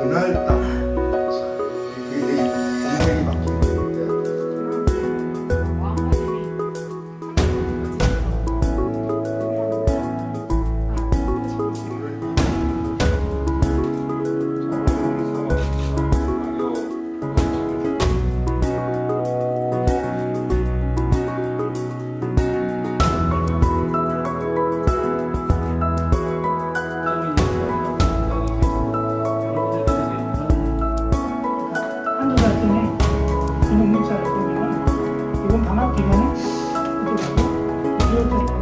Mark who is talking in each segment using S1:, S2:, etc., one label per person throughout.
S1: っなった。Thank you.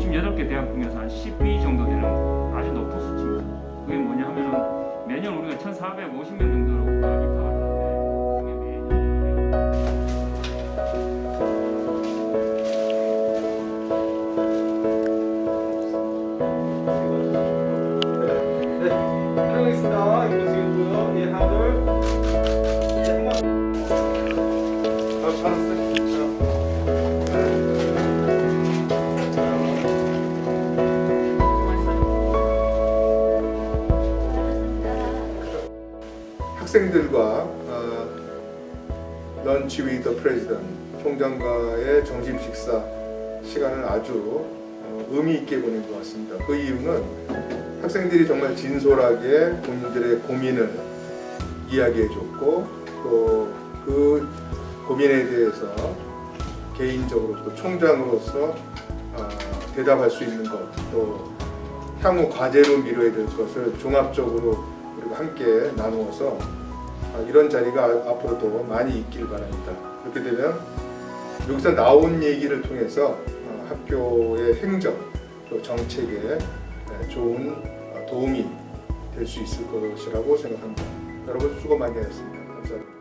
S1: 58개 대학군에서 한 10위 정도
S2: 되는 아주 높은 수치입니다. 그게 뭐냐 하면은 매년 우리가 1,450명 정도로 구하기 다 Thank. 학생들과 어, 런치 위더 프레지던 총장과의 점심 식사 시간을 아주 어, 의미 있게 보낸 것 같습니다. 그 이유는 학생들이 정말 진솔하게 본인들의 고민을 이야기해 줬고 또 그 고민에 대해서 개인적으로 또 총장으로서 어, 대답할 수 있는 것 또 향후 과제로 미뤄야 될 것을 종합적으로 함께 나누어서 아, 이런 자리가 앞으로도 많이 있길 바랍니다. 그렇게 되면 여기서 나온 얘기를 통해서 어, 학교의 행정 또 정책에 에, 좋은 어, 도움이 될 수 있을 것이라고 생각합니다. 여러분 수고 많이 하셨습니다. 감사합니다.